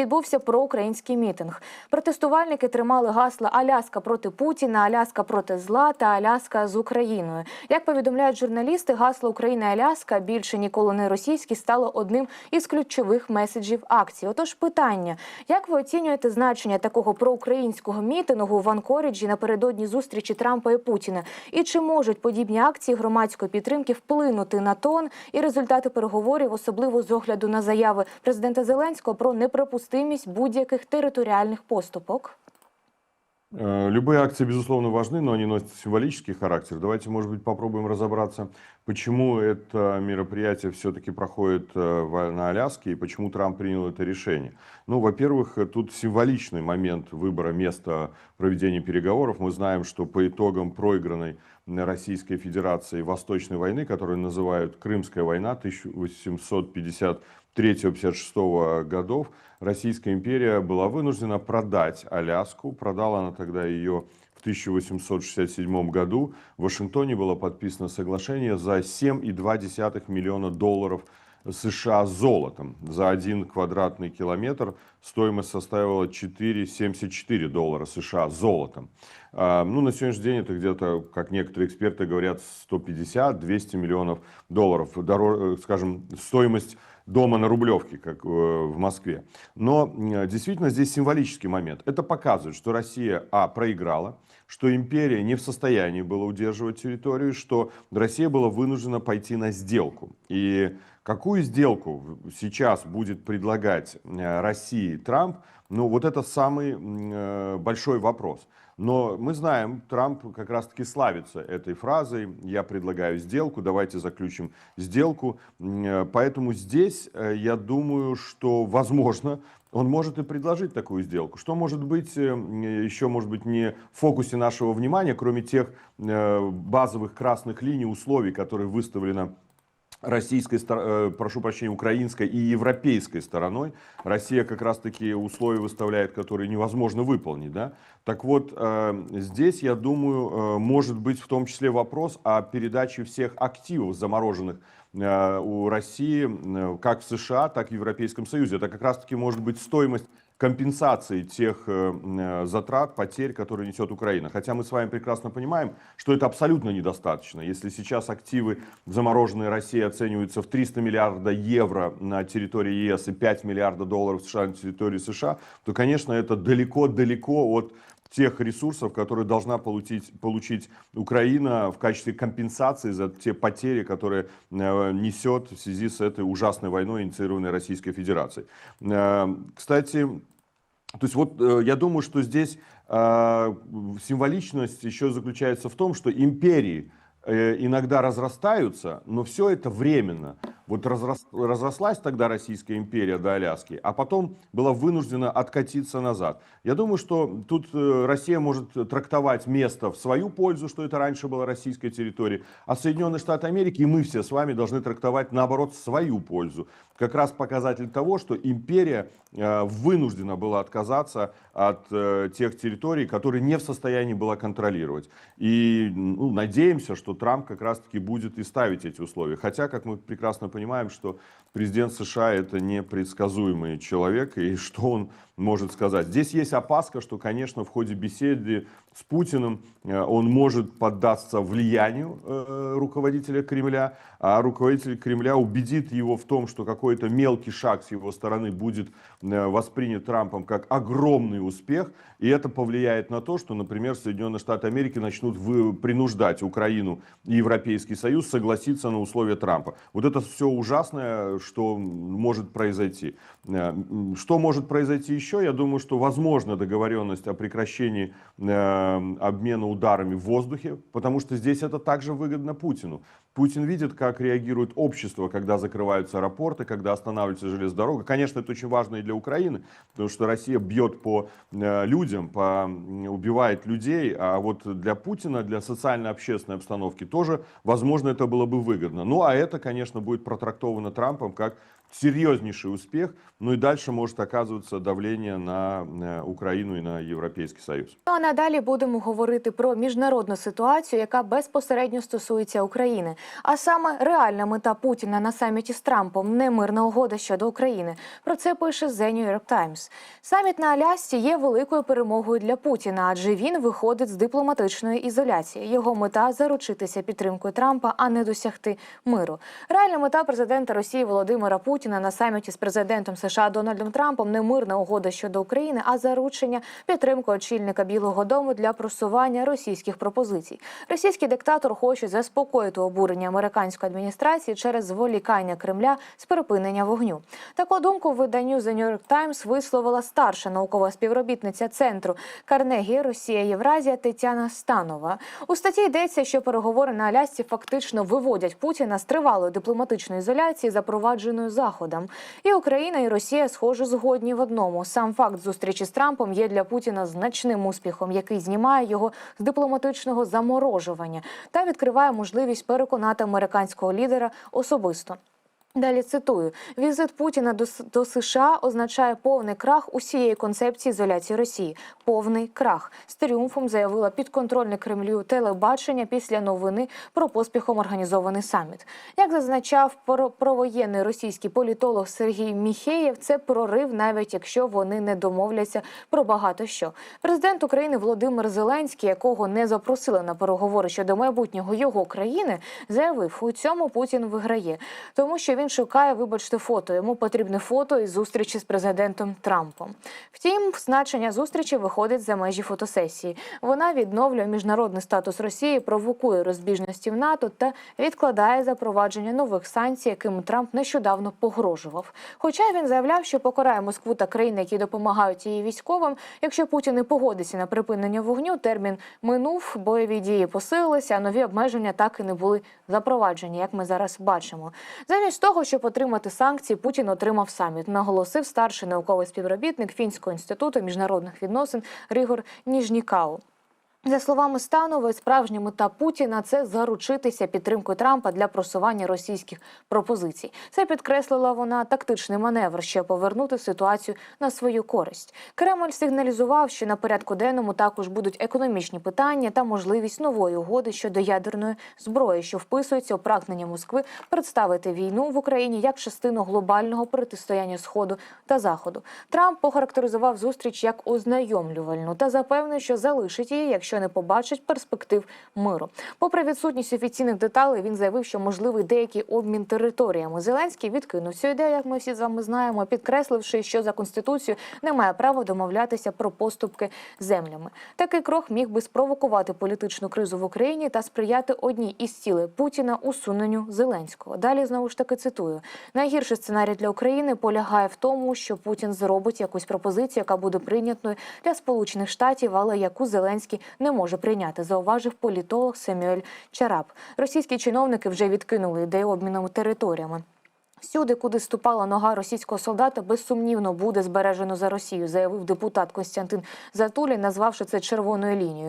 відбувся проукраїнський мітинг. Протестувальники тримали гасла Аляска проти Путіна, Аляска проти зла та Аляска з Україною. Як повідомляють журналісти, гасло Україна Аляска більше ніколи не російські стало одним із ключових меседжів акції. Отож, питання: як ви оцінюєте значення такого проукраїнського мітингу в Анкоріджі напередодні зустрічі Трампа і Путіна? І чи можуть подібні акції громадської підтримки вплинути на тон і результати переговорів, особливо з огляду на заяви президента Зеленського про неприпустимість будь-яких територіальних поступок? Любые акции, безусловно, важны, но они носят символический характер. Давайте, может быть, попробуем разобраться, почему это мероприятие все-таки проходит э, на Аляске и почему Трамп принял это решение. Ну, во-первых, э, тут символичный момент выбора места проведения переговоров. Мы знаем, что по итогам проигранной Российской Федерации Восточной войны, которую называют Крымская война 1853-56 годов, Российская империя была вынуждена продать Аляску. Продала она тогда ее в 1867 году. В Вашингтоне было подписано соглашение за 7,2 миллиона долларов США золотом. За один квадратный километр стоимость составила 4,74 доллара США золотом. А, Ну, на сегодняшний день это где-то, как некоторые эксперты говорят, 150-200 миллионов долларов. Доро- э, Скажем, стоимость дома на Рублевке, как э, в Москве. Но э, действительно здесь символический момент. Это показывает, что Россия, а, проиграла, что империя не в состоянии была удерживать территорию, что Россия была вынуждена пойти на сделку. И какую сделку сейчас будет предлагать э, России Трамп, ну вот это самый большой вопрос. Но мы знаем, Трамп как раз-таки славится этой фразой «я предлагаю сделку, давайте заключим сделку». Э, Поэтому здесь, э, я думаю, что, возможно, он может и предложить такую сделку. Что может быть э, еще, может быть, не в фокусе нашего внимания, кроме тех базовых красных линий, условий, которые выставлены российской, э, прошу прощения, украинской и европейской стороной. Россия как раз-таки условия выставляет, которые невозможно выполнить. Да? Так вот, э, здесь, я думаю, э, может быть в том числе вопрос о передаче всех активов, замороженных у России, как в США, так и в Европейском Союзе. Это как раз-таки может быть стоимость компенсации тех э, э, затрат, потерь, которые несет Украина. Хотя мы с вами прекрасно понимаем, что это абсолютно недостаточно. Если сейчас активы замороженные России оцениваются в 300 миллиарда евро на территории ЕС и 5 миллиардов долларов США на территории США, то, конечно, это далеко-далеко от тех ресурсов, которые должна получить, получить Украина в качестве компенсации за те потери, которые э, несет в связи с этой ужасной войной, инициированной Российской Федерацией. Кстати, то есть вот э, я думаю, что здесь э, символичность еще заключается в том, что империи э, иногда разрастаются, но все это временно. Вот разрос- разрослась тогда Российская империя до Аляски, а потом была вынуждена откатиться назад. Я думаю, что тут э, Россия может трактовать место в свою пользу, что это раньше была российской территорией, а Соединенные Штаты Америки и мы все с вами должны трактовать наоборот в свою пользу. Как раз показатель того, что империя э, вынуждена была отказаться от э, тех территорий, которые не в состоянии была контролировать. И ну, надеемся, что Трамп как раз-таки будет и ставить эти условия. Хотя, как мы прекрасно понимаем, что президент США это непредсказуемый человек, и что он может сказать. Здесь есть опаска, что, конечно, в ходе беседы с Путиным э, он может поддаться влиянию э, руководителя Кремля, а руководитель Кремля убедит его в том, что какой-то мелкий шаг с его стороны будет э, воспринят Трампом как огромный успех, и это повлияет на то, что, например, Соединенные Штаты Америки начнут принуждать Украину и Европейский Союз согласиться на условия Трампа. Вот это все ужасное, что может произойти. Что может произойти еще? Я думаю, что возможна договоренность о прекращении э, обмена ударами в воздухе, потому что здесь это также выгодно Путину. Путин видит, как реагирует общество, когда закрываются аэропорты, когда останавливается железная дорога. Конечно, это очень важно и для Украины, потому что Россия бьет по э, людям, по, м, убивает людей, а вот для Путина, для социально-общественной обстановки тоже, возможно, это было бы выгодно. Ну, а это, конечно, будет протрактовано Трампом как серьезнейший успех, ну и дальше может оказываться давление на э, Украину и на Европейский Союз. Ну а надалі будемо говорити про міжнародну ситуацію, яка безпосередньо стосується України. А саме реальна мета Путіна на саміті з Трампом не мирна угода щодо України. Про це пише The New York Times. Саміт на Алясці є великою перемогою для Путіна, адже він виходить з дипломатичної ізоляції. Його мета заручитися підтримкою Трампа, а не досягти миру. Реальна мета президента Росії Володимира Путіна на саміті з президентом США Дональдом Трампом не мирна угода щодо України, а заручення підтримки очільника Білого Дому для просування російських пропозицій. Російський диктатор хоче заспокоїти обурення американської адміністрації через зволікання Кремля з припинення вогню. Таку думку в виданню The New York Times висловила старша наукова співробітниця центру Карнегі Росія Євразія Тетяна Станова. У статті йдеться, що переговори на Алясці фактично виводять Путіна з тривалої дипломатичної ізоляції, запровадженою заходом. І Україна і Росія схоже згодні в одному. Сам факт зустрічі з Трампом є для Путіна значним успіхом, який знімає його з дипломатичного заморожування та відкриває можливість переконати американського лідера особисто. Далі цитую: візит Путіна до, до США означає повний крах усієї концепції ізоляції Росії. Повний крах з тріумфом заявила підконтрольне Кремлю телебачення після новини про поспіхом організований саміт. Як зазначав про- провоєнний російський політолог Сергій Міхеєв, це прорив, навіть якщо вони не домовляться про багато що. Президент України Володимир Зеленський, якого не запросили на переговори щодо майбутнього його країни, заявив, у цьому Путін виграє, тому що він шукає, вибачте, фото. Йому потрібне фото із зустрічі з президентом Трампом. Втім, значення зустрічі виходить за межі фотосесії. Вона відновлює міжнародний статус Росії, провокує розбіжності в НАТО та відкладає запровадження нових санкцій, якими Трамп нещодавно погрожував. Хоча він заявляв, що покарає Москву та країни, які допомагають її військовим. Якщо Путін не погодиться на припинення вогню, термін минув, бойові дії посилилися, а нові обмеження так і не були запроваджені, як ми зараз бачимо. Замість того, щоб отримати санкції, Путін отримав саміт, наголосив старший науковий співробітник Фінського інституту міжнародних відносин Рігор Ніжнікау. За словами Станової, справжня мета Путіна це заручитися підтримкою Трампа для просування російських пропозицій. Це підкреслила вона тактичний маневр, щоб повернути ситуацію на свою користь. Кремль сигналізував, що на порядку денному також будуть економічні питання та можливість нової угоди щодо ядерної зброї, що вписується у прагнення Москви представити війну в Україні як частину глобального протистояння Сходу та Заходу. Трамп похарактеризував зустріч як ознайомлювальну та запевнив, що залишить її, якщо не побачить перспектив миру. Попри відсутність офіційних деталей, він заявив, що можливий деякий обмін територіями. Зеленський відкинув цю ідею, як ми всі з вами знаємо, підкресливши, що за конституцією немає права домовлятися про поступки землями. Такий крок міг би спровокувати політичну кризу в Україні та сприяти одній із цілей Путіна усуненню Зеленського. Далі знову ж таки цитую: найгірший сценарій для України полягає в тому, що Путін зробить якусь пропозицію, яка буде прийнятною для Сполучених Штатів, але яку Зеленський не може прийняти, зауважив політолог Семюель Чарап. Російські чиновники вже відкинули ідею обміну територіями. Всюди, куди ступала нога російського солдата, безсумнівно буде збережено за Росію, заявив депутат Костянтин Затулін, назвавши це червоною лінією.